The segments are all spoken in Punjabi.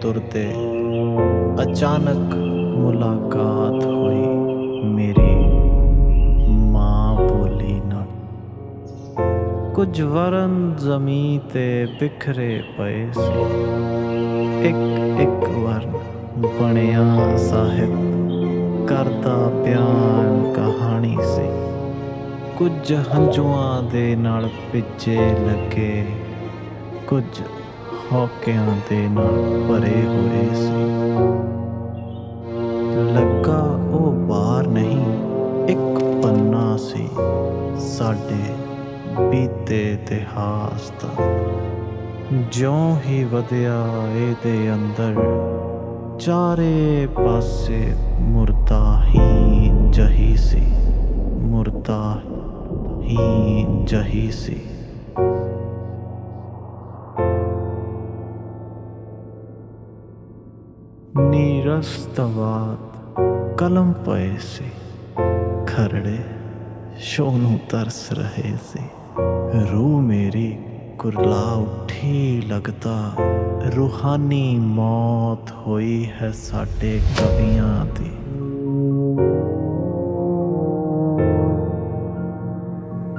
ਤੁਰਦੇ ਅਚਾਨਕ ਮੁਲਾਕਾਤ ਹੋਈ। ਮੇਰੀ ਮਾਂ ਬੋਲੀ ਨਾਲ ਕੁਝ ਵਰਨ ਜ਼ਮੀਨ ਤੇ ਬਿਖਰੇ ਪਏ ਸੀ। ਇੱਕ ਇੱਕ ਵਰਨ ਬਣਿਆ ਸਾਹਿਬ। ਕਰਦਾ ਬਿਆਨ ਕਹਾਣੀ ਸੀ। ਕੁਝ ਹੰਝੂਆਂ ਦੇ ਨਾਲ ਪਿੱਛੇ ਲੱਗੇ। ਕੁਝ ਹੌਕਿਆਂ ਦੇ ਨਾਲ ਭਰੇ ਹੋਏ ਸੀ। ਲੱਗਾ ਉਹ ਬਾਹਰ ਨਹੀਂ, ਇੱਕ ਪੰਨਾ ਸੀ ਸਾਡੇ ਬੀਤੇ ਇਤਿਹਾਸ ਦਾ। ਜਿਉਂ ਹੀ ਵਧਿਆ ਇਹਦੇ ਅੰਦਰ, ਚਾਰੇ ਪਾਸੇ ਮੁਰਦਾ ਹੀ ਜਹੀ ਸੀ ਮੁਰਦਾ ਹੀ ਜਹੀ ਸੀ। ਨੀਰਸਤਵਾਦ, ਕਲਮ ਪਏ ਸੀ। ਖਰੜੇ ਸ਼ੋਹ ਤਰਸ ਰਹੇ ਸੀ। ਰੂਹ ਮੇਰੀ ਕੁਰਲਾ ਉੱਠੀ ਲੱਗਦਾ, ਰੂਹਾਨੀ ਮੌਤ ਹੋਈ ਹੈ ਸਾਡੇ ਕਵੀਆਂ ਦੀ।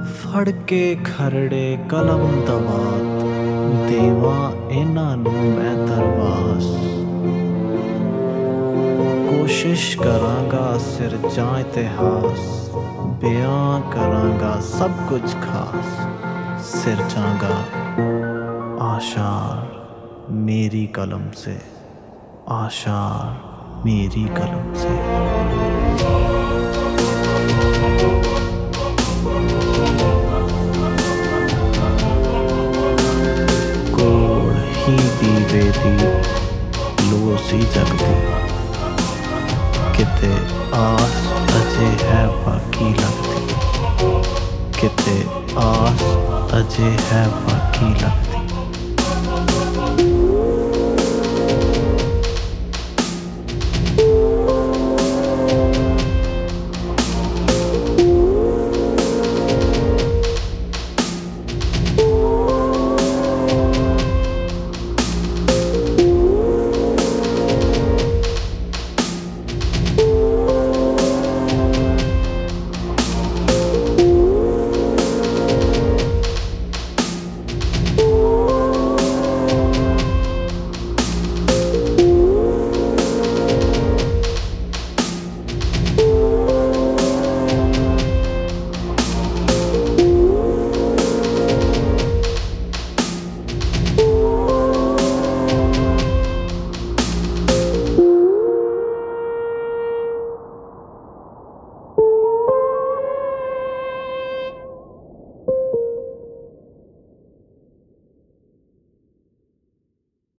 ਫੜ ਕੇ ਖਰੜੇ ਕਲਮ ਦਵਾਤ ਦੇਵਾ ਇਹਨਾਂ ਨੂੰ ਮੈਂ ਦਰਵਾਸ ਕੋਸ਼ਿਸ਼ ਕਰਾਂਗਾ ਸਿਰ ਜਾਂ ਇਤਿਹਾਸ ਬਿਆਨ ਕਰਾਂਗਾ ਸਭ ਕੁਝ ਖਾਸ ਸਿਰ ਜਾਂਗਾ आशार मेरी कलम से आशार मेरी कलम से ਕੋੜ ਹੀ ਦੀਵੇ ਦੀ ਲੋ ਸੀ ਜਗਦੀ ਕਿਤੇ ਆਸ ਅਜੇ ਹੈ ਬਾਕੀ ਲੱਗਦੀ। ਕਿਤੇ ਆਸ ਅਜੇ ਹੈ ਬਾਕੀ ਲੱਗਦੀ।